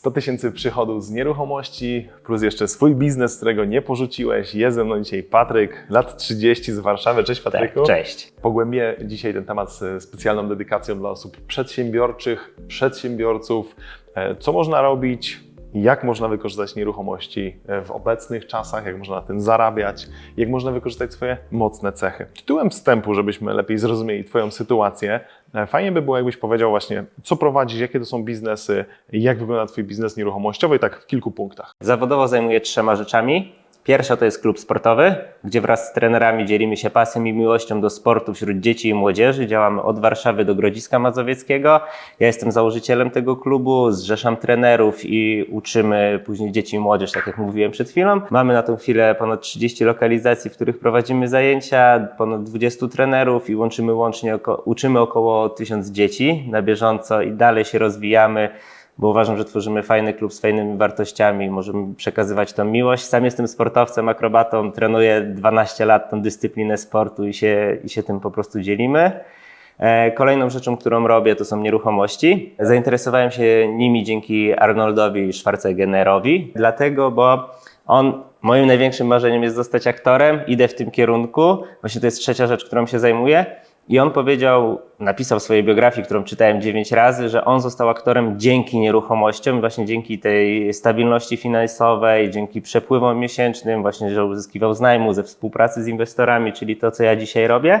100 tysięcy przychodów z nieruchomości, plus jeszcze swój biznes, którego nie porzuciłeś. Jest ze mną dzisiaj Patryk, lat 30 z Warszawy. Cześć Patryku. Tak, cześć. Pogłębię dzisiaj ten temat z specjalną dedykacją dla osób przedsiębiorczych, przedsiębiorców. E, Co można robić, jak można wykorzystać nieruchomości e, w obecnych czasach, jak można na tym zarabiać, jak można wykorzystać swoje mocne cechy. Tytułem wstępu, żebyśmy lepiej zrozumieli Twoją sytuację, fajnie by było, jakbyś powiedział właśnie, co prowadzisz, jakie to są biznesy, jak wygląda Twój biznes nieruchomościowy, tak w kilku punktach. Zawodowo zajmuję trzema rzeczami. Pierwsza to jest klub sportowy, gdzie wraz z trenerami dzielimy się pasją i miłością do sportu wśród dzieci i młodzieży. Działamy od Warszawy do Grodziska Mazowieckiego. Ja jestem założycielem tego klubu, zrzeszam trenerów i uczymy później dzieci i młodzież, tak jak mówiłem przed chwilą. Mamy na tą chwilę ponad 30 lokalizacji, w których prowadzimy zajęcia, ponad 20 trenerów i łączymy łącznie oko, uczymy około 1000 dzieci na bieżąco i dalej się rozwijamy bo uważam, że tworzymy fajny klub z fajnymi wartościami, możemy przekazywać tą miłość. Sam jestem sportowcem, akrobatą, trenuję 12 lat tą dyscyplinę sportu i się, i się tym po prostu dzielimy. E, Kolejną rzeczą, którą robię, to są nieruchomości. Zainteresowałem się nimi dzięki Arnoldowi Schwarzeneggerowi, dlatego, bo on, moim największym marzeniem jest zostać aktorem, idę w tym kierunku. Właśnie to jest trzecia rzecz, którą się zajmuję. I on powiedział, napisał w swojej biografii, którą czytałem 9 razy, że on został aktorem dzięki nieruchomościom, właśnie dzięki tej stabilności finansowej, dzięki przepływom miesięcznym, właśnie, że uzyskiwał z najmu, ze współpracy z inwestorami, czyli to, co ja dzisiaj robię.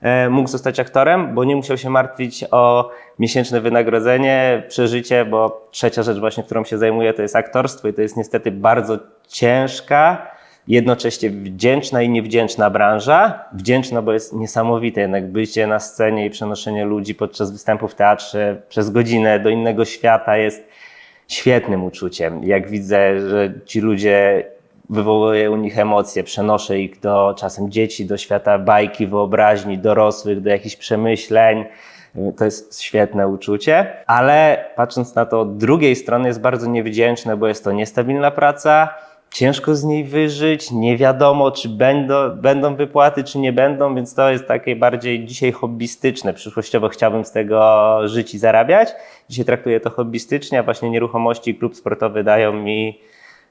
E, Mógł zostać aktorem, bo nie musiał się martwić o miesięczne wynagrodzenie, przeżycie, bo trzecia rzecz właśnie, którą się zajmuję, to jest aktorstwo i to jest niestety bardzo ciężka, jednocześnie wdzięczna i niewdzięczna branża. Wdzięczna, bo jest niesamowite jednak bycie na scenie i przenoszenie ludzi podczas występu w teatrze przez godzinę do innego świata jest świetnym uczuciem. Jak widzę, że ci ludzie wywołuję u nich emocje, przenoszę ich do czasem dzieci, do świata bajki, wyobraźni, dorosłych, do jakichś przemyśleń. To jest świetne uczucie, ale patrząc na to od drugiej strony jest bardzo niewdzięczne, bo jest to niestabilna praca, ciężko z niej wyżyć, nie wiadomo, czy będą, będą wypłaty, czy nie będą, więc to jest takie bardziej dzisiaj hobbystyczne. Przyszłościowo chciałbym z tego żyć i zarabiać. Dzisiaj traktuję to hobbystycznie, a właśnie nieruchomości i klub sportowy dają mi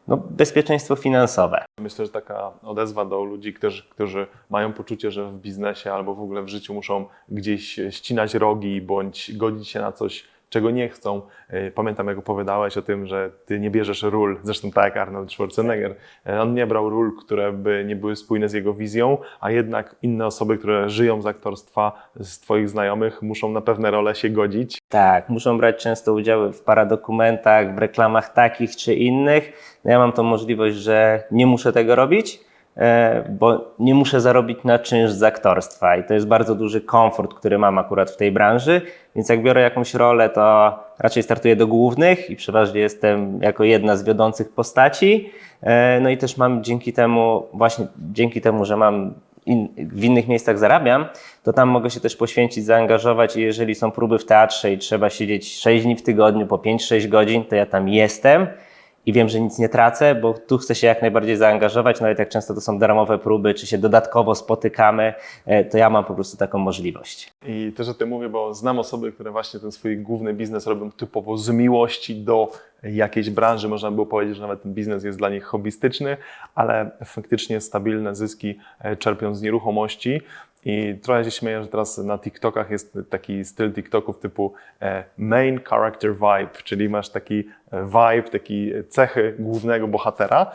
no, bezpieczeństwo finansowe. Myślę, że taka odezwa do ludzi, którzy, którzy mają poczucie, że w biznesie albo w ogóle w życiu muszą gdzieś ścinać rogi bądź godzić się na coś, czego nie chcą. E, Pamiętam, jak opowiadałeś o tym, że ty nie bierzesz ról, zresztą tak jak Arnold Schwarzenegger. E, On nie brał ról, które by nie były spójne z jego wizją, a jednak inne osoby, które żyją z aktorstwa, z twoich znajomych, muszą na pewne role się godzić. Tak, muszą brać często udziały w paradokumentach, w reklamach takich czy innych. No ja mam tą możliwość, że nie muszę tego robić, bo nie muszę zarobić na czynsz z aktorstwa i to jest bardzo duży komfort, który mam akurat w tej branży, więc jak biorę jakąś rolę, to raczej startuję do głównych i przeważnie jestem jako jedna z wiodących postaci. E, No i też mam dzięki temu, właśnie dzięki temu, że mam in, w innych miejscach zarabiam, to tam mogę się też poświęcić, zaangażować i jeżeli są próby w teatrze i trzeba siedzieć 6 dni w tygodniu po 5-6 godzin, to ja tam jestem i wiem, że nic nie tracę, bo tu chcę się jak najbardziej zaangażować, nawet jak często to są darmowe próby, czy się dodatkowo spotykamy, e, to ja mam po prostu taką możliwość. I też o tym mówię, bo znam osoby, które właśnie ten swój główny biznes robią typowo z miłości do jakiejś branży. Można by było powiedzieć, że nawet ten biznes jest dla nich hobbystyczny, ale faktycznie stabilne zyski e, czerpią z nieruchomości. I trochę się śmieję, że teraz na TikTokach jest taki styl TikToków typu e, main character vibe, czyli masz taki e, vibe, taki cechy głównego bohatera.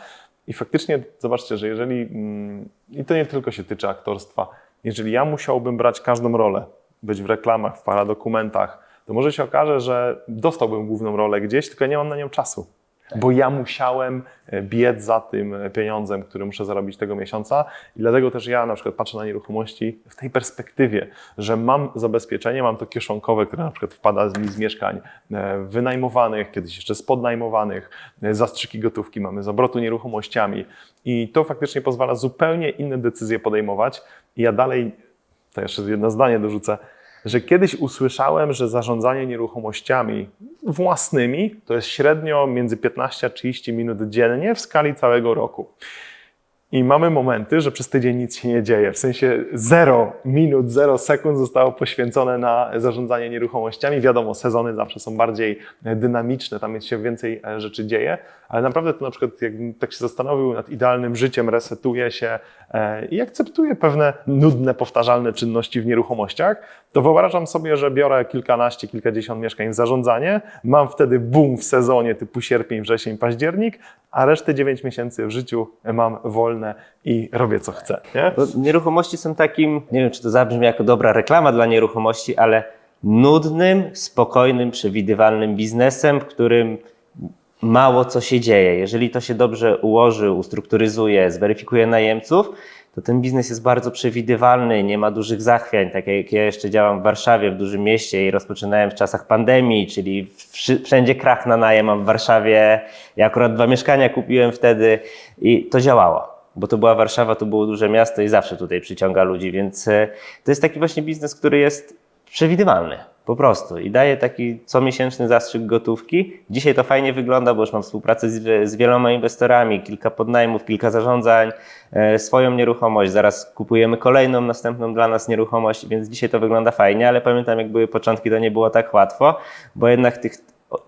I faktycznie zobaczcie, że jeżeli, mm, i to nie tylko się tyczy aktorstwa, jeżeli ja musiałbym brać każdą rolę, być w reklamach, w paradokumentach, to może się okaże, że dostałbym główną rolę gdzieś, tylko nie mam na nią czasu. Bo ja musiałem e, biec za tym e, pieniądzem, który muszę zarobić tego miesiąca. I dlatego też ja na przykład patrzę na nieruchomości w tej perspektywie, że mam zabezpieczenie, mam to kieszonkowe, które na przykład wpada z z mieszkań e, wynajmowanych, kiedyś jeszcze spodnajmowanych, zastrzyki gotówki mamy z obrotu nieruchomościami. I to faktycznie pozwala zupełnie inne decyzje podejmować. I ja dalej, to jeszcze jedno zdanie dorzucę, że kiedyś usłyszałem, że zarządzanie nieruchomościami własnymi to jest średnio między 15 a 30 minut dziennie w skali całego roku. I mamy momenty, że przez tydzień nic się nie dzieje. W sensie 0 minut, 0 sekund zostało poświęcone na zarządzanie nieruchomościami. Wiadomo, sezony zawsze są bardziej e, dynamiczne, tam się więcej e, rzeczy dzieje, ale naprawdę to na przykład, jakbym tak się zastanowił nad idealnym życiem, resetuje się e, i akceptuje pewne nudne, powtarzalne czynności w nieruchomościach, to wyobrażam sobie, że biorę kilkanaście, kilkadziesiąt mieszkań w zarządzanie, mam wtedy boom w sezonie typu sierpień, wrzesień, październik, a resztę 9 miesięcy w życiu mam wolne i robię co chcę. Nie? Nieruchomości są takim, nie wiem czy to zabrzmi jako dobra reklama dla nieruchomości, ale nudnym, spokojnym, przewidywalnym biznesem, w którym mało co się dzieje. Jeżeli to się dobrze ułoży, ustrukturyzuje, zweryfikuje najemców, to ten biznes jest bardzo przewidywalny, nie ma dużych zachwiań. Tak jak ja jeszcze działam w Warszawie, w dużym mieście i rozpoczynałem w czasach pandemii, czyli wszędzie krach na najem, a w Warszawie ja akurat dwa mieszkania kupiłem wtedy i to działało bo to była Warszawa, to było duże miasto i zawsze tutaj przyciąga ludzi, więc e, to jest taki właśnie biznes, który jest przewidywalny. Po prostu i daje taki comiesięczny zastrzyk gotówki. Dzisiaj to fajnie wygląda, bo już mam współpracę z, z wieloma inwestorami, kilka podnajmów, kilka zarządzań, e, swoją nieruchomość. Zaraz kupujemy kolejną, następną dla nas nieruchomość, więc dzisiaj to wygląda fajnie, ale pamiętam jak były początki, to nie było tak łatwo, bo jednak tych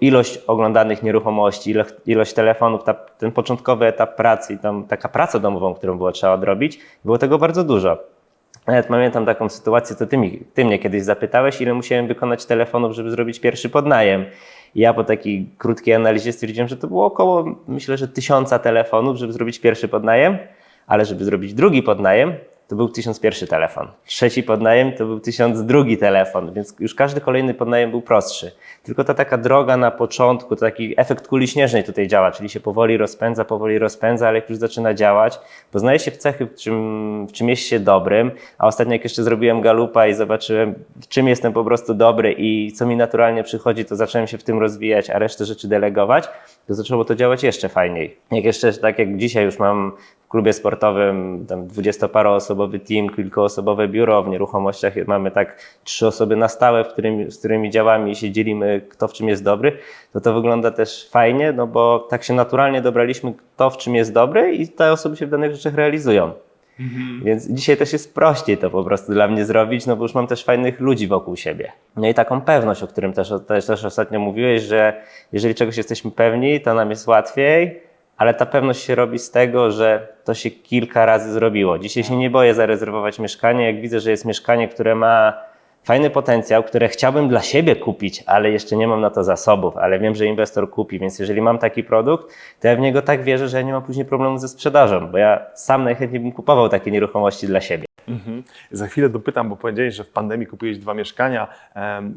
ilość oglądanych nieruchomości, ilość, ilość telefonów, ta, ten początkowy etap pracy i tam taka praca domową, którą było trzeba odrobić, było tego bardzo dużo. Nawet pamiętam taką sytuację, to ty, mi, ty mnie kiedyś zapytałeś, ile musiałem wykonać telefonów, żeby zrobić pierwszy podnajem. I ja po takiej krótkiej analizie stwierdziłem, że to było około, myślę, że tysiąca telefonów, żeby zrobić pierwszy podnajem, ale żeby zrobić drugi podnajem, to był tysiąc pierwszy telefon. Trzeci podnajem to był tysiąc drugi telefon, więc już każdy kolejny podnajem był prostszy. Tylko ta taka droga na początku, to taki efekt kuli śnieżnej tutaj działa, czyli się powoli rozpędza, powoli rozpędza, ale jak już zaczyna działać, poznaje się w cechy, w czym, w czym jest się dobrym, a ostatnio jak jeszcze zrobiłem galupa i zobaczyłem, w czym jestem po prostu dobry i co mi naturalnie przychodzi, to zacząłem się w tym rozwijać, a resztę rzeczy delegować, zaczęło to działać jeszcze fajniej. Jak jeszcze, tak jak dzisiaj już mam w klubie sportowym tam dwudziestoparoosobowy team, kilkuosobowe biuro, w nieruchomościach mamy tak trzy osoby na stałe, w z którymi działamy i się dzielimy, kto w czym jest dobry, to to wygląda też fajnie, no bo tak się naturalnie dobraliśmy, kto w czym jest dobry i te osoby się w danych rzeczach realizują. Więc dzisiaj też jest prościej to po prostu dla mnie zrobić, no bo już mam też fajnych ludzi wokół siebie. No i taką pewność, o którym też, też, też ostatnio mówiłeś, że jeżeli czegoś jesteśmy pewni, to nam jest łatwiej, ale ta pewność się robi z tego, że to się kilka razy zrobiło. Dzisiaj się nie boję zarezerwować mieszkanie, jak widzę, że jest mieszkanie, które ma fajny potencjał, które chciałbym dla siebie kupić, ale jeszcze nie mam na to zasobów, ale wiem, że inwestor kupi, więc jeżeli mam taki produkt, to ja w niego tak wierzę, że ja nie mam później problemu ze sprzedażą, bo ja sam najchętniej bym kupował takie nieruchomości dla siebie. Mhm. Za chwilę dopytam, bo powiedziałeś, że w pandemii kupiłeś dwa mieszkania.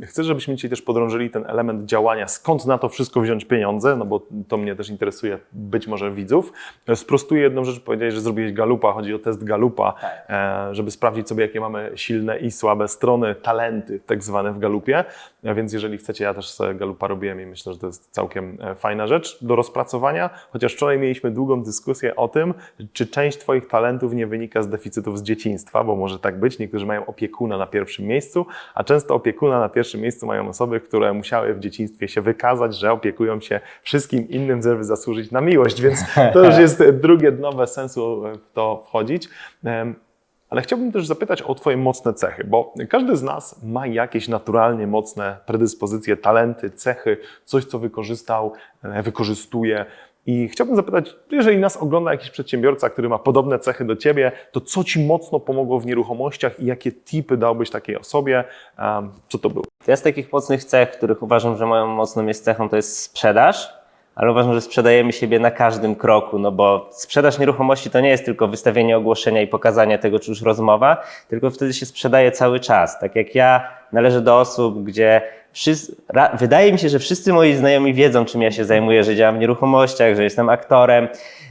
Chcę, żebyśmy dzisiaj też podrążyli ten element działania. Skąd na to wszystko wziąć pieniądze? No bo to mnie też interesuje, być może widzów. Sprostuję jedną rzecz. Powiedziałeś, że zrobiłeś galupa. Chodzi o test galupa, e, żeby sprawdzić sobie, jakie mamy silne i słabe strony, talenty tak zwane w galupie. A Więc jeżeli chcecie, ja też sobie galupa robiłem i myślę, że to jest całkiem e, fajna rzecz do rozpracowania. Chociaż wczoraj mieliśmy długą dyskusję o tym, czy część Twoich talentów nie wynika z deficytów z dzieciństwa, bo może tak być. Niektórzy mają opiekuna na pierwszym miejscu, a często opiekuna na pierwszym miejscu mają osoby, które musiały w dzieciństwie się wykazać, że opiekują się wszystkim innym, żeby zasłużyć na miłość, więc to już jest drugie dno bez sensu w to wchodzić. Ale chciałbym też zapytać o Twoje mocne cechy, bo każdy z nas ma jakieś naturalnie mocne predyspozycje, talenty, cechy, coś, co wykorzystał, e, wykorzystuje. I chciałbym zapytać, jeżeli nas ogląda jakiś przedsiębiorca, który ma podobne cechy do Ciebie, to co Ci mocno pomogło w nieruchomościach i jakie tipy dałbyś takiej osobie? Co to było? Ja z takich mocnych cech, których uważam, że moją mocną jest cechą, to jest sprzedaż, ale uważam, że sprzedajemy siebie na każdym kroku, no bo sprzedaż nieruchomości to nie jest tylko wystawienie ogłoszenia i pokazanie tego, czy już rozmowa, tylko wtedy się sprzedaje cały czas. Tak jak ja należę do osób, gdzie wydaje mi się, że wszyscy moi znajomi wiedzą, czym ja się zajmuję, że działam w nieruchomościach, że jestem aktorem,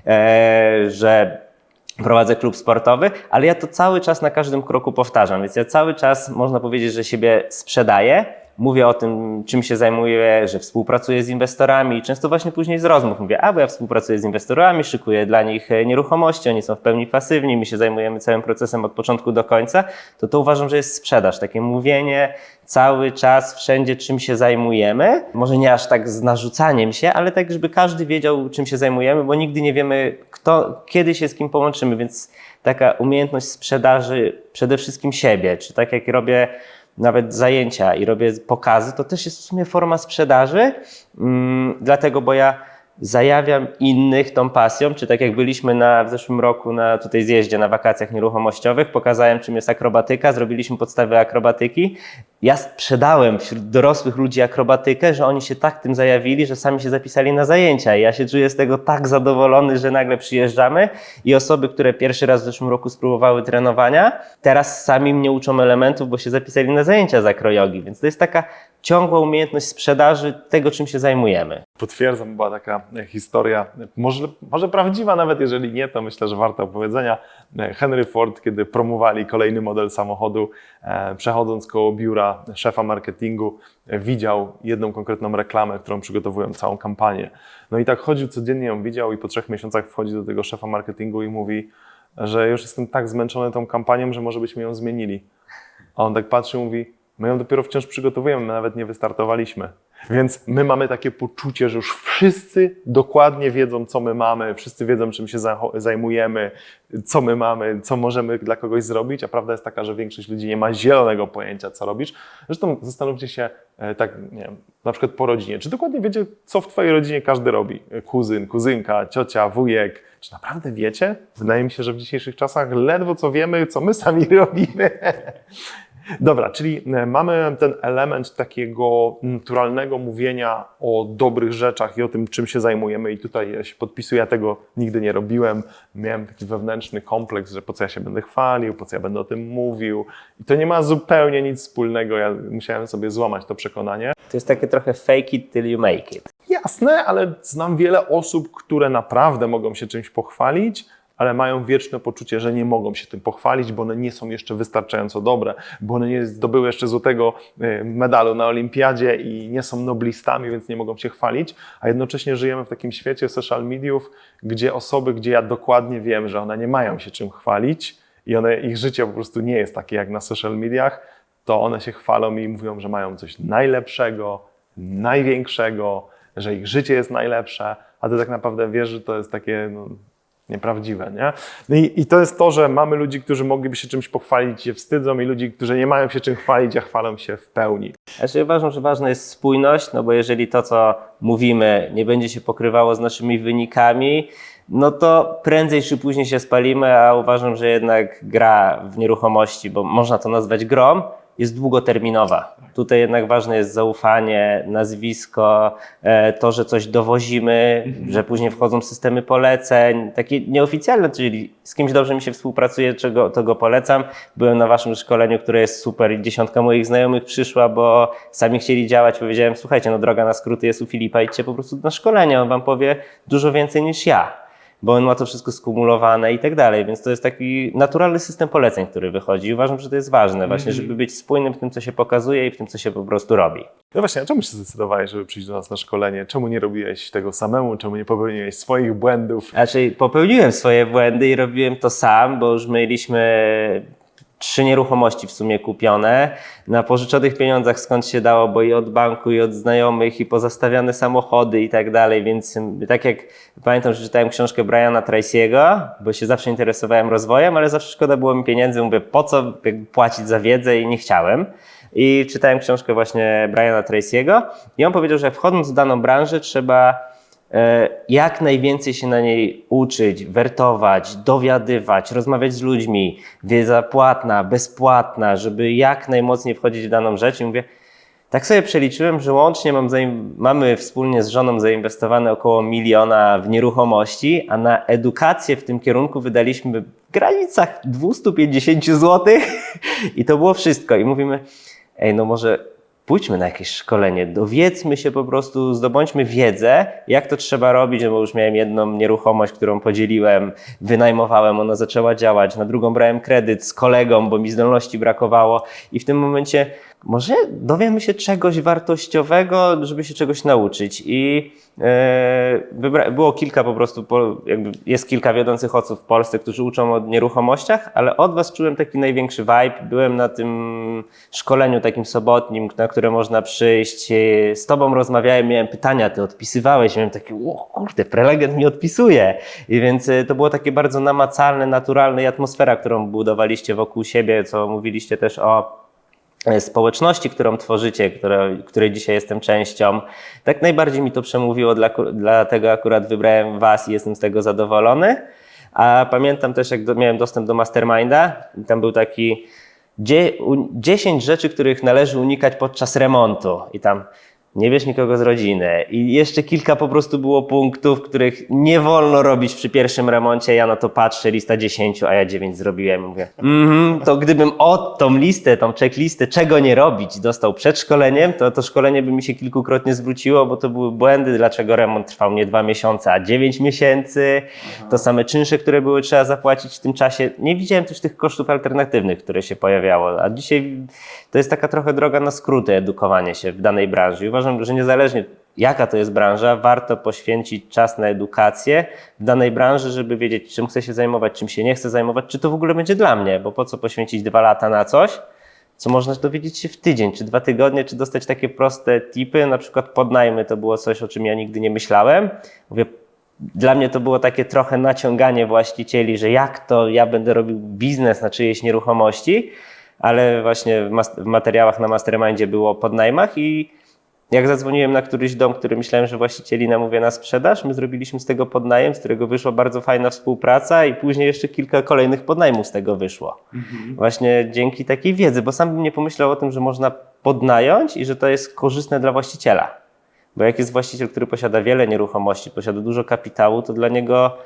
e, że prowadzę klub sportowy, ale ja to cały czas na każdym kroku powtarzam, więc ja cały czas można powiedzieć, że siebie sprzedaję, mówię o tym, czym się zajmuję, że współpracuję z inwestorami. Często właśnie później z rozmów mówię, a bo ja współpracuję z inwestorami, szykuję dla nich e, nieruchomości, oni są w pełni pasywni, my się zajmujemy całym procesem od początku do końca, to to uważam, że jest sprzedaż. Takie mówienie cały czas, wszędzie, czym się zajmujemy. Może nie aż tak z narzucaniem się, ale tak, żeby każdy wiedział, czym się zajmujemy, bo nigdy nie wiemy, kto, kiedy się z kim połączymy, więc taka umiejętność sprzedaży przede wszystkim siebie, czy tak jak robię nawet zajęcia i robię pokazy, to też jest w sumie forma sprzedaży, mm, dlatego, bo ja zajawiam innych tą pasją, czy tak jak byliśmy na, w zeszłym roku na tutaj zjeździe na wakacjach nieruchomościowych, pokazałem czym jest akrobatyka, zrobiliśmy podstawy akrobatyki. Ja sprzedałem wśród dorosłych ludzi akrobatykę, że oni się tak tym zajawili, że sami się zapisali na zajęcia i ja się czuję z tego tak zadowolony, że nagle przyjeżdżamy i osoby, które pierwszy raz w zeszłym roku spróbowały trenowania, teraz sami mnie uczą elementów, bo się zapisali na zajęcia z akrojogi, więc to jest taka ciągła umiejętność sprzedaży tego, czym się zajmujemy. Potwierdzam, była taka historia, może, może prawdziwa, nawet jeżeli nie, to myślę, że warta opowiedzenia. Henry Ford, kiedy promowali kolejny model samochodu, e, przechodząc koło biura szefa marketingu, widział jedną konkretną reklamę, którą przygotowują całą kampanię. No i tak chodził codziennie, ją widział i po trzech miesiącach wchodzi do tego szefa marketingu i mówi, że już jestem tak zmęczony tą kampanią, że może byśmy ją zmienili. A on tak patrzy i mówi, my ją dopiero wciąż przygotowujemy, my nawet nie wystartowaliśmy. Więc my mamy takie poczucie, że już wszyscy dokładnie wiedzą, co my mamy, wszyscy wiedzą, czym się zajmujemy, co my mamy, co możemy dla kogoś zrobić, a prawda jest taka, że większość ludzi nie ma zielonego pojęcia, co robisz. Zresztą zastanówcie się, e, tak, nie wiem, na przykład po rodzinie, czy dokładnie wiecie, co w Twojej rodzinie każdy robi? E, Kuzyn, kuzynka, ciocia, wujek. Czy naprawdę wiecie? Wydaje mi się, że w dzisiejszych czasach ledwo co wiemy, co my sami robimy. Dobra, czyli e, mamy ten element takiego naturalnego mówienia o dobrych rzeczach i o tym, czym się zajmujemy. I tutaj ja się podpisuję, ja tego nigdy nie robiłem. Miałem taki wewnętrzny kompleks, że po co ja się będę chwalił, po co ja będę o tym mówił. I to nie ma zupełnie nic wspólnego. Ja musiałem sobie złamać to przekonanie. To jest takie trochę fake it till you make it. Jasne, ale znam wiele osób, które naprawdę mogą się czymś pochwalić, ale mają wieczne poczucie, że nie mogą się tym pochwalić, bo one nie są jeszcze wystarczająco dobre, bo one nie zdobyły jeszcze złotego y, medalu na olimpiadzie i nie są noblistami, więc nie mogą się chwalić, a jednocześnie żyjemy w takim świecie social mediów, gdzie osoby, gdzie ja dokładnie wiem, że one nie mają się czym chwalić i one, ich życie po prostu nie jest takie jak na social mediach, to one się chwalą i mówią, że mają coś najlepszego, największego, że ich życie jest najlepsze, a ty tak naprawdę wiesz, że to jest takie no, nieprawdziwe, nie? No i, I to jest to, że mamy ludzi, którzy mogliby się czymś pochwalić, się wstydzą i ludzi, którzy nie mają się czym chwalić, a chwalą się w pełni. Znaczy uważam, że ważna jest spójność, no bo jeżeli to, co mówimy, nie będzie się pokrywało z naszymi wynikami, no to prędzej czy później się spalimy, a uważam, że jednak gra w nieruchomości, bo można to nazwać grą, jest długoterminowa. Tutaj jednak ważne jest zaufanie, nazwisko, e, to, że coś dowozimy, że później wchodzą systemy poleceń, takie nieoficjalne, czyli z kimś dobrze mi się współpracuje, czego, to go polecam. Byłem na waszym szkoleniu, które jest super i dziesiątka moich znajomych przyszła, bo sami chcieli działać. Powiedziałem, słuchajcie, no droga na skróty jest u Filipa, idźcie po prostu na szkolenie, on wam powie dużo więcej niż ja bo on ma to wszystko skumulowane i tak dalej, więc to jest taki naturalny system poleceń, który wychodzi i uważam, że to jest ważne właśnie, żeby być spójnym w tym, co się pokazuje i w tym, co się po prostu robi. No właśnie, a czemu się zdecydowałeś, żeby przyjść do nas na szkolenie? Czemu nie robiłeś tego samemu? Czemu nie popełniłeś swoich błędów? Znaczy, popełniłem swoje błędy i robiłem to sam, bo już mieliśmy trzy nieruchomości w sumie kupione. Na pożyczonych pieniądzach skąd się dało, bo i od banku, i od znajomych, i pozastawiane samochody i tak dalej, więc tak jak pamiętam, że czytałem książkę Briana Tracy'ego, bo się zawsze interesowałem rozwojem, ale zawsze szkoda było mi pieniędzy, mówię, po co płacić za wiedzę? I nie chciałem. I czytałem książkę właśnie Briana Tracy'ego i on powiedział, że wchodząc w daną branżę trzeba jak najwięcej się na niej uczyć, wertować, dowiadywać, rozmawiać z ludźmi, wiedza płatna, bezpłatna, żeby jak najmocniej wchodzić w daną rzecz. I mówię, tak sobie przeliczyłem, że łącznie mam mamy wspólnie z żoną zainwestowane około miliona w nieruchomości, a na edukację w tym kierunku wydaliśmy w granicach 250 zł i to było wszystko. I mówimy, ej, no może pójdźmy na jakieś szkolenie, dowiedzmy się po prostu, zdobądźmy wiedzę, jak to trzeba robić, no bo już miałem jedną nieruchomość, którą podzieliłem, wynajmowałem, ona zaczęła działać, na drugą brałem kredyt z kolegą, bo mi zdolności brakowało. I w tym momencie może dowiemy się czegoś wartościowego, żeby się czegoś nauczyć. I wybra- było kilka po prostu, po, jest kilka wiodących osób w Polsce, którzy uczą o nieruchomościach, ale od Was czułem taki największy vibe. Byłem na tym szkoleniu takim sobotnim, na które można przyjść. E, Z Tobą rozmawiałem, miałem pytania, Ty odpisywałeś. Miałem takie, o kurde, prelegent mi odpisuje. I więc e, to było takie bardzo namacalne, naturalne i atmosfera, którą budowaliście wokół siebie, co mówiliście też o społeczności, którą tworzycie, które, której dzisiaj jestem częścią. Tak najbardziej mi to przemówiło, dla, dlatego akurat wybrałem Was i jestem z tego zadowolony. A pamiętam też, jak do, miałem dostęp do Masterminda, i tam był taki dzie, u, 10 rzeczy, których należy unikać podczas remontu. I tam nie bierz nikogo z rodziny. I jeszcze kilka po prostu było punktów, których nie wolno robić przy pierwszym remoncie. Ja na to patrzę, lista 10, a ja 9 zrobiłem. Mówię, mhm, to gdybym od tą listę, tą checklistę, czego nie robić, dostał przed szkoleniem, to to szkolenie by mi się kilkukrotnie zwróciło, bo to były błędy, dlaczego remont trwał nie dwa miesiące, a 9 miesięcy. To same czynsze, które były trzeba zapłacić w tym czasie. Nie widziałem też tych kosztów alternatywnych, które się pojawiało. A dzisiaj to jest taka trochę droga na skróty edukowanie się w danej branży. Uważam, że niezależnie jaka to jest branża, warto poświęcić czas na edukację w danej branży, żeby wiedzieć, czym chcę się zajmować, czym się nie chcę zajmować, czy to w ogóle będzie dla mnie, bo po co poświęcić dwa lata na coś, co można dowiedzieć się w tydzień, czy dwa tygodnie, czy dostać takie proste tipy, na przykład podnajmy, to było coś, o czym ja nigdy nie myślałem. Mówię, dla mnie to było takie trochę naciąganie właścicieli, że jak to ja będę robił biznes na czyjejś nieruchomości, ale właśnie w, materiałach na Mastermindzie było o podnajmach i jak zadzwoniłem na któryś dom, który myślałem, że właścicieli namówię na sprzedaż, my zrobiliśmy z tego podnajem, z którego wyszła bardzo fajna współpraca i później jeszcze kilka kolejnych podnajmów z tego wyszło. Właśnie dzięki takiej wiedzy, bo sam bym nie pomyślał o tym, że można podnająć i że to jest korzystne dla właściciela. Bo jak jest właściciel, który posiada wiele nieruchomości, posiada dużo kapitału, to dla niego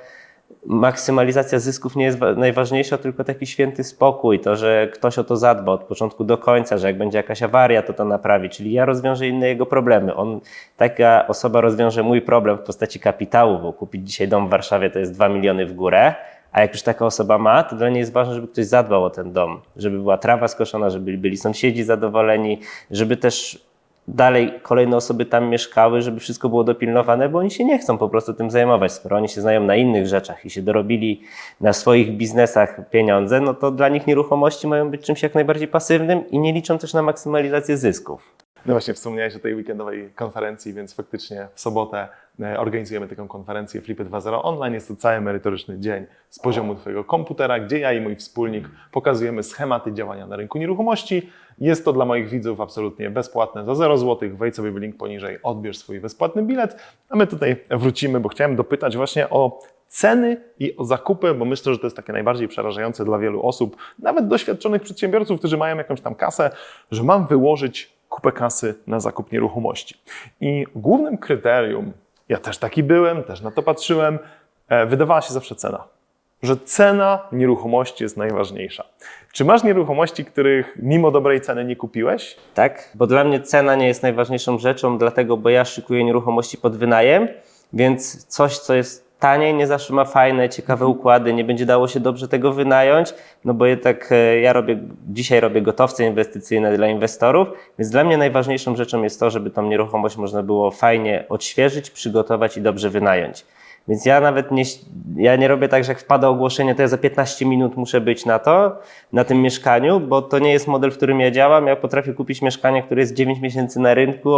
maksymalizacja zysków nie jest wa- najważniejsza, tylko taki święty spokój, to, że ktoś o to zadba od początku do końca, że jak będzie jakaś awaria, to to naprawi, czyli ja rozwiążę inne jego problemy. On, taka osoba rozwiąże mój problem w postaci kapitału, bo kupić dzisiaj dom w Warszawie to jest 2 miliony w górę, a jak już taka osoba ma, to dla niej jest ważne, żeby ktoś zadbał o ten dom, żeby była trawa skoszona, żeby byli sąsiedzi zadowoleni, żeby też dalej kolejne osoby tam mieszkały, żeby wszystko było dopilnowane, bo oni się nie chcą po prostu tym zajmować. Skoro oni się znają na innych rzeczach i się dorobili na swoich biznesach pieniądze, no to dla nich nieruchomości mają być czymś jak najbardziej pasywnym i nie liczą też na maksymalizację zysków. No właśnie, wspomniałeś o tej weekendowej konferencji, więc faktycznie w sobotę e, organizujemy taką konferencję Flipy 2.0 online. Jest to cały merytoryczny dzień z poziomu Twojego komputera, gdzie ja i mój wspólnik pokazujemy schematy działania na rynku nieruchomości. Jest to dla moich widzów absolutnie bezpłatne za 0 zł. Wejdź sobie w link poniżej, odbierz swój bezpłatny bilet. A my tutaj wrócimy, bo chciałem dopytać właśnie o ceny i o zakupy, bo myślę, że to jest takie najbardziej przerażające dla wielu osób, nawet doświadczonych przedsiębiorców, którzy mają jakąś tam kasę, że mam wyłożyć kupę kasy na zakup nieruchomości. I głównym kryterium, ja też taki byłem, też na to patrzyłem, e, wydawała się zawsze cena. Że cena nieruchomości jest najważniejsza. Czy masz nieruchomości, których mimo dobrej ceny nie kupiłeś? tak? Bo dla mnie cena nie jest najważniejszą rzeczą, dlatego, bo ja szykuję nieruchomości pod wynajem, więc coś, co jest taniej, nie zawsze ma fajne, ciekawe układy, nie będzie dało się dobrze tego wynająć, no bo jednak e, ja robię, dzisiaj robię gotowce inwestycyjne dla inwestorów, więc dla mnie najważniejszą rzeczą jest to, żeby tą nieruchomość można było fajnie odświeżyć, przygotować i dobrze wynająć. Więc ja nawet nie, ja nie robię tak, że jak wpada ogłoszenie, to ja za 15 minut muszę być na to, na tym mieszkaniu, bo to nie jest model, w którym ja działam. Ja potrafię kupić mieszkanie, które jest 9 miesięcy na rynku,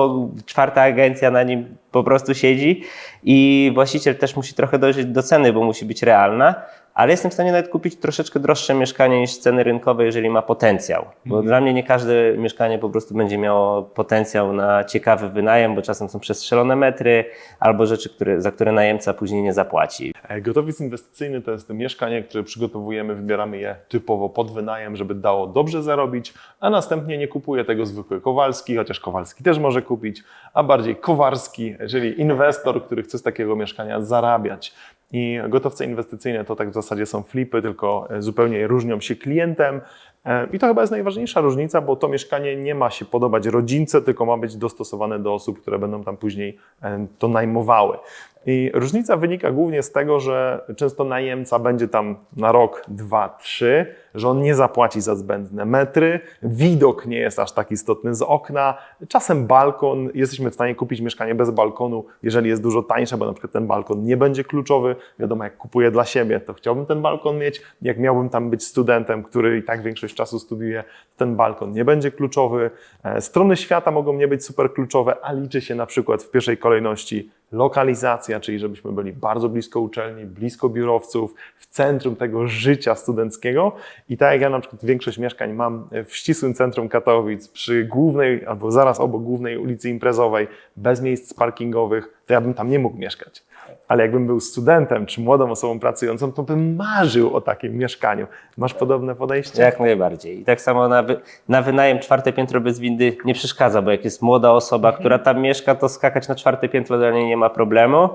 czwarta agencja na nim po prostu siedzi i właściciel też musi trochę dojrzeć do ceny, bo musi być realna, ale jestem w stanie nawet kupić troszeczkę droższe mieszkanie niż ceny rynkowe, jeżeli ma potencjał. Bo dla mnie nie każde mieszkanie po prostu będzie miało potencjał na ciekawy wynajem, bo czasem są przestrzelone metry albo rzeczy, które, za które najemca później nie zapłaci. E, Gotowiec inwestycyjny to jest mieszkanie, które przygotowujemy, wybieramy je typowo pod wynajem, żeby dało dobrze zarobić, a następnie nie kupuje tego zwykły Kowalski, chociaż Kowalski też może kupić, a bardziej Kowarski, czyli inwestor, który chce z takiego mieszkania zarabiać. I gotowce inwestycyjne to tak w zasadzie są flipy, tylko e, zupełnie różnią się klientem. E, I to chyba jest najważniejsza różnica, bo to mieszkanie nie ma się podobać rodzince, tylko ma być dostosowane do osób, które będą tam później e, to najmowały. I różnica wynika głównie z tego, że często najemca będzie tam na rok, dwa, trzy, że on nie zapłaci za zbędne metry, widok nie jest aż tak istotny z okna, czasem balkon, jesteśmy w stanie kupić mieszkanie bez balkonu, jeżeli jest dużo tańsze, bo na przykład ten balkon nie będzie kluczowy. Wiadomo, jak kupuję dla siebie, to chciałbym ten balkon mieć. Jak miałbym tam być studentem, który i tak większość czasu studiuje, ten balkon nie będzie kluczowy. E, Strony świata mogą nie być super kluczowe, a liczy się na przykład w pierwszej kolejności lokalizacja, czyli żebyśmy byli bardzo blisko uczelni, blisko biurowców, w centrum tego życia studenckiego. I tak jak ja na przykład większość mieszkań mam w ścisłym centrum Katowic, przy głównej albo zaraz obok głównej ulicy imprezowej, bez miejsc parkingowych, to ja bym tam nie mógł mieszkać. Ale jakbym był studentem czy młodą osobą pracującą, to bym marzył o takim mieszkaniu. Masz podobne podejście? Jak najbardziej. I tak samo na, wy, na wynajem czwarte piętro bez windy nie przeszkadza, bo jak jest młoda osoba, która tam mieszka, to skakać na czwarte piętro dla niej nie ma problemu.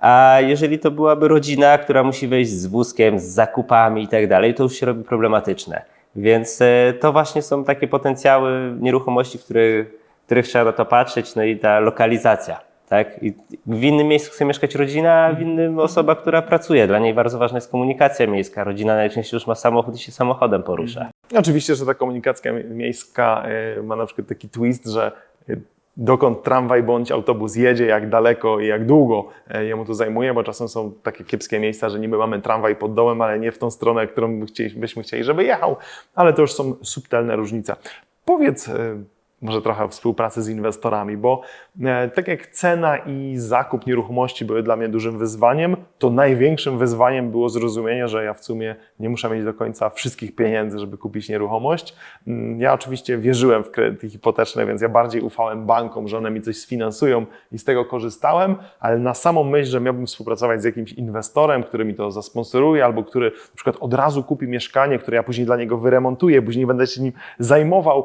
A jeżeli to byłaby rodzina, która musi wejść z wózkiem, z zakupami i tak dalej, to już się robi problematyczne. Więc e, to właśnie są takie potencjały nieruchomości, które, których trzeba na to patrzeć, no i ta lokalizacja. Tak? I w innym miejscu chce mieszkać rodzina, a w innym osoba, która pracuje. Dla niej bardzo ważna jest komunikacja miejska. Rodzina najczęściej już ma samochód i się samochodem porusza. Oczywiście, że ta komunikacja miejska y, ma na przykład taki twist, że y, dokąd tramwaj bądź autobus jedzie, jak daleko i jak długo y, jemu to zajmuje, bo czasem są takie kiepskie miejsca, że niby mamy tramwaj pod dołem, ale nie w tą stronę, którą byśmy chcieli, żeby jechał, ale to już są subtelne różnice. Powiedz może trochę współpracy z inwestorami, bo e, tak jak cena i zakup nieruchomości były dla mnie dużym wyzwaniem, to największym wyzwaniem było zrozumienie, że ja w sumie nie muszę mieć do końca wszystkich pieniędzy, żeby kupić nieruchomość. Mm, Ja oczywiście wierzyłem w kredyty hipoteczne, więc ja bardziej ufałem bankom, że one mi coś sfinansują i z tego korzystałem, ale na samą myśl, że miałbym współpracować z jakimś inwestorem, który mi to zasponsoruje, albo który na przykład od razu kupi mieszkanie, które ja później dla niego wyremontuję, później będę się nim zajmował,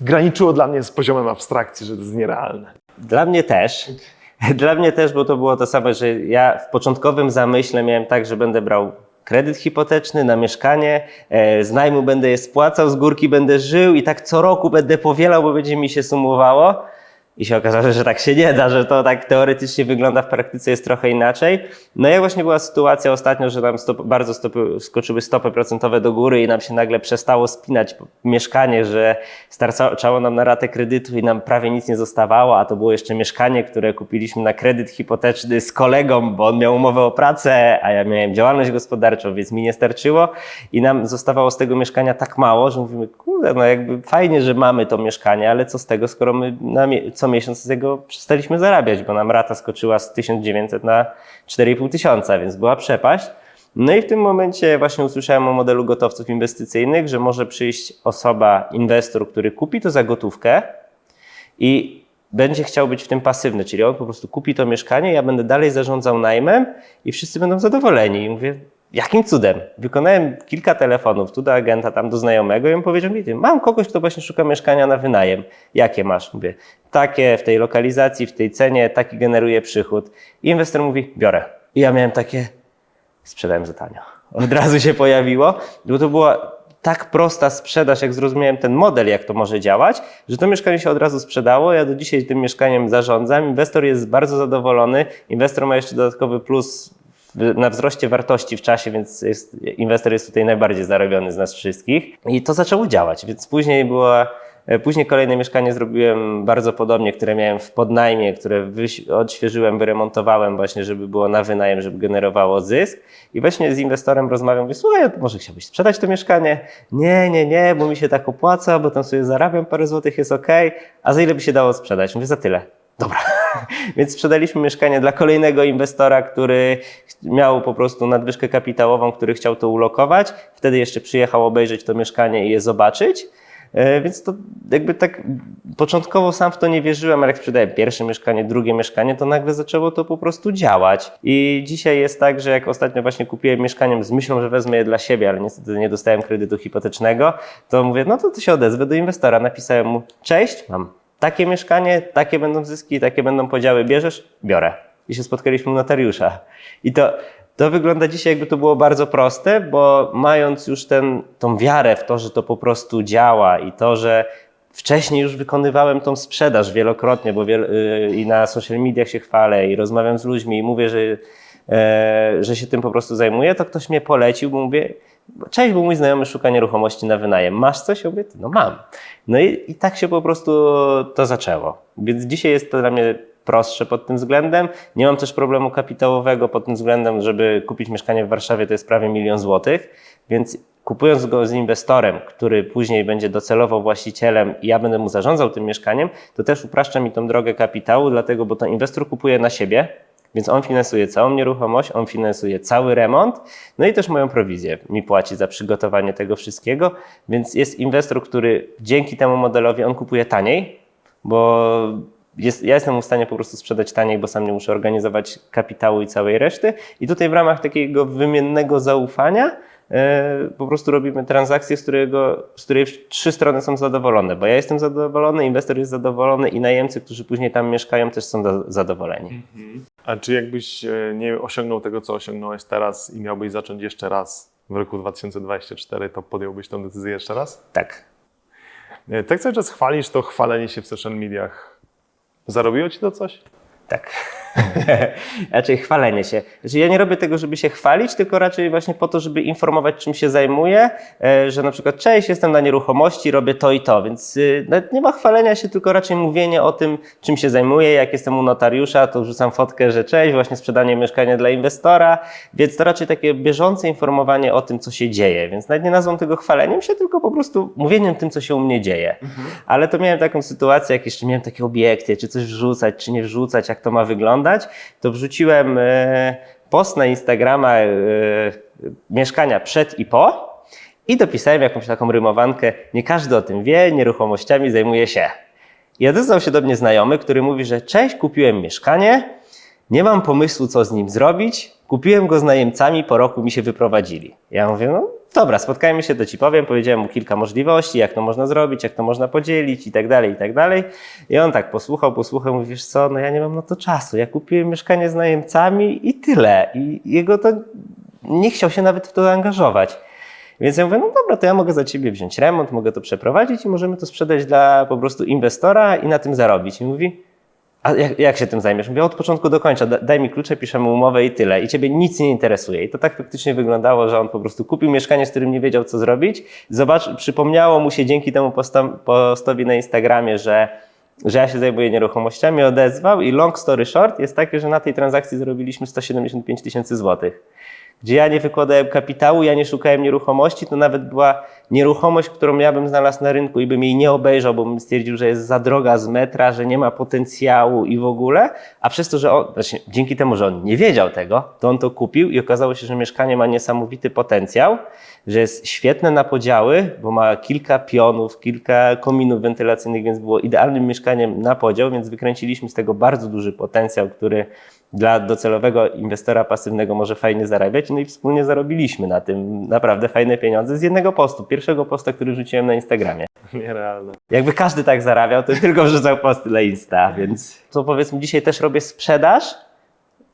graniczyło dla mnie z poziomem abstrakcji, że to jest nierealne. Dla mnie też. Dla mnie też, bo to było to samo, że ja w początkowym zamyśle miałem tak, że będę brał kredyt hipoteczny na mieszkanie, e, z najmu będę je spłacał, z górki będę żył i tak co roku będę powielał, bo będzie mi się sumowało. I się okazało, że tak się nie da, że to tak teoretycznie wygląda, w praktyce jest trochę inaczej. No jak właśnie była sytuacja ostatnio, że nam stop, bardzo stopy, skoczyły stopy procentowe do góry i nam się nagle przestało spinać mieszkanie, że starczało nam na ratę kredytu i nam prawie nic nie zostawało, a to było jeszcze mieszkanie, które kupiliśmy na kredyt hipoteczny z kolegą, bo on miał umowę o pracę, a ja miałem działalność gospodarczą, więc mi nie starczyło i nam zostawało z tego mieszkania tak mało, że mówimy, kurde, no jakby fajnie, że mamy to mieszkanie, ale co z tego, skoro my mie- co miesiąc z tego przestaliśmy zarabiać, bo nam rata skoczyła z 1900 na 4,5 tysiąca, więc była przepaść. No i w tym momencie właśnie usłyszałem o modelu gotowców inwestycyjnych, że może przyjść osoba, inwestor, który kupi to za gotówkę i będzie chciał być w tym pasywny, czyli on po prostu kupi to mieszkanie, ja będę dalej zarządzał najmem i wszyscy będą zadowoleni. I mówię, jakim cudem? Wykonałem kilka telefonów tu do agenta, tam do znajomego i on powiedział mi, mam kogoś, kto właśnie szuka mieszkania na wynajem. Jakie masz? Mówię, takie w tej lokalizacji, w tej cenie, taki generuje przychód. I inwestor mówi, biorę. I ja miałem takie, sprzedałem za tanio. Od razu się pojawiło, bo to była tak prosta sprzedaż, jak zrozumiałem ten model, jak to może działać, że to mieszkanie się od razu sprzedało. Ja do dzisiaj tym mieszkaniem zarządzam. Inwestor jest bardzo zadowolony. Inwestor ma jeszcze dodatkowy plus na wzroście wartości w czasie, więc jest, inwestor jest tutaj najbardziej zarobiony z nas wszystkich. I to zaczęło działać, więc później była E, Później kolejne mieszkanie zrobiłem bardzo podobnie, które miałem w podnajmie, które odświeżyłem, wyremontowałem właśnie, żeby było na wynajem, żeby generowało zysk. I właśnie z inwestorem rozmawiam, mówię, słuchaj, może chciałbyś sprzedać to mieszkanie? Nie, nie, nie, bo mi się tak opłaca, bo tam sobie zarabiam parę złotych, jest ok. A za ile by się dało sprzedać? Mówię, za tyle. Dobra. Więc sprzedaliśmy mieszkanie dla kolejnego inwestora, który miał po prostu nadwyżkę kapitałową, który chciał to ulokować. Wtedy jeszcze przyjechał obejrzeć to mieszkanie i je zobaczyć. E, Więc to jakby tak początkowo sam w to nie wierzyłem, ale jak sprzedałem pierwsze mieszkanie, drugie mieszkanie, to nagle zaczęło to po prostu działać. I dzisiaj jest tak, że jak ostatnio właśnie kupiłem mieszkanie z myślą, że wezmę je dla siebie, ale niestety nie dostałem kredytu hipotecznego, to mówię, no to, to się odezwę do inwestora. Napisałem mu, cześć, mam takie mieszkanie, takie będą zyski, takie będą podziały, bierzesz? Biorę. I się spotkaliśmy u notariusza. I to, to wygląda dzisiaj, jakby to było bardzo proste, bo mając już ten, tą wiarę w to, że to po prostu działa i to, że Wcześniej już wykonywałem tą sprzedaż wielokrotnie, bo wiel, y, i na social mediach się chwalę i rozmawiam z ludźmi i mówię, że, że się tym po prostu zajmuję, to ktoś mnie polecił, bo mówię, cześć, bo mój znajomy szuka nieruchomości na wynajem. Masz coś? Ja mówię, no mam. No i, i tak się po prostu to zaczęło. Więc dzisiaj jest to dla mnie prostsze pod tym względem. Nie mam też problemu kapitałowego pod tym względem, żeby kupić mieszkanie w Warszawie to jest prawie milion złotych, więc kupując go z inwestorem, który później będzie docelowo właścicielem i ja będę mu zarządzał tym mieszkaniem, to też upraszcza mi tą drogę kapitału, dlatego, bo to inwestor kupuje na siebie, więc on finansuje całą nieruchomość, on finansuje cały remont, no i też moją prowizję mi płaci za przygotowanie tego wszystkiego, więc jest inwestor, który dzięki temu modelowi on kupuje taniej, bo jest, ja jestem w stanie po prostu sprzedać taniej, bo sam nie muszę organizować kapitału i całej reszty. I tutaj w ramach takiego wymiennego zaufania e, po prostu robimy transakcję, z, którego, z której trzy strony są zadowolone, bo ja jestem zadowolony, inwestor jest zadowolony i najemcy, którzy później tam mieszkają, też są za- zadowoleni. A czy jakbyś e, nie osiągnął tego, co osiągnąłeś teraz i miałbyś zacząć jeszcze raz w roku 2024, to podjąłbyś tę decyzję jeszcze raz? Tak. E, Tak cały czas chwalisz to chwalenie się w social mediach. Zarobiło ci to coś? Tak. raczej chwalenie się. Znaczy ja nie robię tego, żeby się chwalić, tylko raczej właśnie po to, żeby informować, czym się zajmuję, e, że na przykład cześć, jestem na nieruchomości, robię to i to, więc y, nawet nie ma chwalenia się, tylko raczej mówienie o tym, czym się zajmuję. Jak jestem u notariusza, to wrzucam fotkę, że cześć, właśnie sprzedanie mieszkania dla inwestora, więc to raczej takie bieżące informowanie o tym, co się dzieje, więc nawet nie nazwą tego chwaleniem się, tylko po prostu mówieniem tym, co się u mnie dzieje. Ale to miałem taką sytuację, jak jeszcze miałem takie obiekty, czy coś wrzucać, czy nie wrzucać, jak to ma wyglądać, to wrzuciłem e, post na Instagrama e, mieszkania przed i po i dopisałem jakąś taką rymowankę, nie każdy o tym wie, nieruchomościami zajmuje się. I odezwał się do mnie znajomy, który mówi, że cześć, kupiłem mieszkanie, nie mam pomysłu, co z nim zrobić, kupiłem go z najemcami, po roku mi się wyprowadzili. Ja mówię, no dobra, spotkajmy się, to ci powiem, powiedziałem mu kilka możliwości, jak to można zrobić, jak to można podzielić i tak dalej, i tak dalej. I on tak posłuchał, posłuchał, mówi, wiesz co, no ja nie mam na to czasu, ja kupiłem mieszkanie z najemcami i tyle. I jego to nie chciał się nawet w to angażować. Więc ja mówię, no dobra, to ja mogę za ciebie wziąć remont, mogę to przeprowadzić i możemy to sprzedać dla po prostu inwestora i na tym zarobić. I mówi, a jak, jak się tym zajmiesz? Mówię, od początku do końca, da- daj mi klucze, piszemy umowę i tyle. I ciebie nic nie interesuje. I to tak faktycznie wyglądało, że on po prostu kupił mieszkanie, z którym nie wiedział, co zrobić. Zobacz, przypomniało mu się dzięki temu postowi na Instagramie, że że ja się zajmuję nieruchomościami, odezwał i long story short jest taki, że na tej transakcji zarobiliśmy 175 tysięcy złotych gdzie ja nie wykładałem kapitału, ja nie szukałem nieruchomości, to nawet była nieruchomość, którą ja bym znalazł na rynku i bym jej nie obejrzał, bo bym stwierdził, że jest za droga z metra, że nie ma potencjału i w ogóle, a przez to, że on, znaczy dzięki temu, że on nie wiedział tego, to on to kupił i okazało się, że mieszkanie ma niesamowity potencjał, że jest świetne na podziały, bo ma kilka pionów, kilka kominów wentylacyjnych, więc było idealnym mieszkaniem na podział, więc wykręciliśmy z tego bardzo duży potencjał, który dla docelowego inwestora pasywnego może fajnie zarabiać. No i wspólnie zarobiliśmy na tym naprawdę fajne pieniądze z jednego postu, pierwszego posta, który rzuciłem na Instagramie. Nierealne. Jakby każdy tak zarabiał, to tylko wrzucał posty na Insta, więc to powiedzmy dzisiaj też robię sprzedaż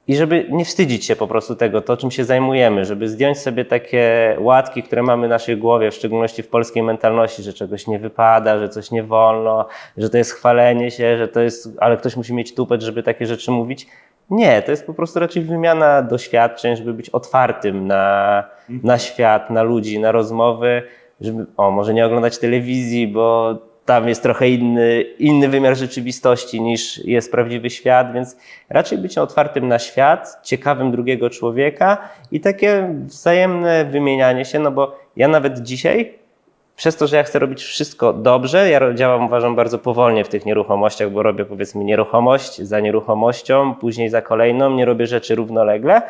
i żeby nie wstydzić się po prostu tego, to czym się zajmujemy, żeby zdjąć sobie takie łatki, które mamy w naszej głowie, w szczególności w polskiej mentalności, że czegoś nie wypada, że coś nie wolno, że to jest chwalenie się, że to jest, ale ktoś musi mieć tupet, żeby takie rzeczy mówić. Nie, to jest po prostu raczej wymiana doświadczeń, żeby być otwartym na, na świat, na ludzi, na rozmowy, żeby, o, może nie oglądać telewizji, bo tam jest trochę inny, inny wymiar rzeczywistości niż jest prawdziwy świat, więc raczej być otwartym na świat, ciekawym drugiego człowieka i takie wzajemne wymienianie się, no bo ja nawet dzisiaj, przez to, że ja chcę robić wszystko dobrze, ja działam uważam bardzo powolnie w tych nieruchomościach, bo robię powiedzmy nieruchomość za nieruchomością, później za kolejną, nie robię rzeczy równolegle.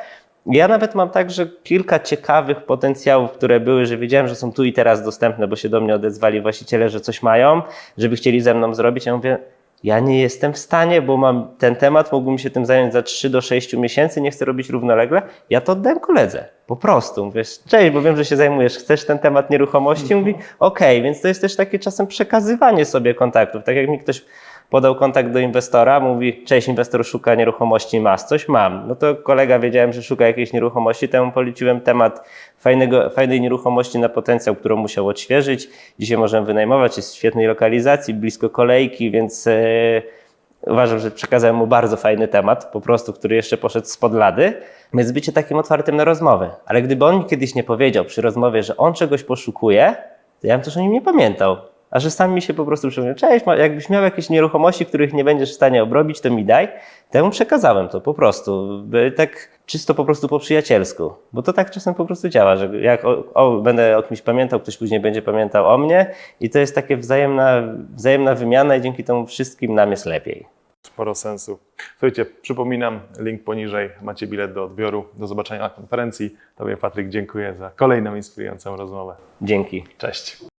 Ja nawet mam tak, że kilka ciekawych potencjałów, które były, że wiedziałem, że są tu i teraz dostępne, bo się do mnie odezwali właściciele, że coś mają, żeby chcieli ze mną zrobić. Ja mówię, ja nie jestem w stanie, bo mam ten temat, mógłbym się tym zająć za 3 do 6 miesięcy, nie chcę robić równolegle. Ja to oddałem koledze. Po prostu. Mówię, cześć, bo wiem, że się zajmujesz, chcesz ten temat nieruchomości? Mówi, okej, więc to jest też takie czasem przekazywanie sobie kontaktów. Tak jak mi ktoś podał kontakt do inwestora, mówi, cześć, inwestor szuka nieruchomości, masz coś? Mam. No to kolega wiedziałem, że szuka jakiejś nieruchomości, temu poleciłem temat fajnego, fajnej nieruchomości na potencjał, którą musiał odświeżyć. Dzisiaj możemy wynajmować, jest w świetnej lokalizacji, blisko kolejki, więc e, uważam, że przekazałem mu bardzo fajny temat, po prostu, który jeszcze poszedł spod lady. Więc bycie takim otwartym na rozmowę. Ale gdyby on kiedyś nie powiedział przy rozmowie, że on czegoś poszukuje, to ja bym też o nim nie pamiętał. A że sam mi się po prostu przypomniał, cześć, jakbyś miał jakieś nieruchomości, których nie będziesz w stanie obrobić, to mi daj. To ja mu przekazałem to po prostu. Tak czysto po prostu po przyjacielsku. Bo to tak czasem po prostu działa, że jak o, o, będę o kimś pamiętał, ktoś później będzie pamiętał o mnie i to jest takie wzajemna, wzajemna wymiana i dzięki temu wszystkim nam jest lepiej. Sporo sensu. Słuchajcie, przypominam, link poniżej, macie bilet do odbioru. Do zobaczenia na konferencji. Tobie Patryk dziękuję za kolejną inspirującą rozmowę. Dzięki. Cześć.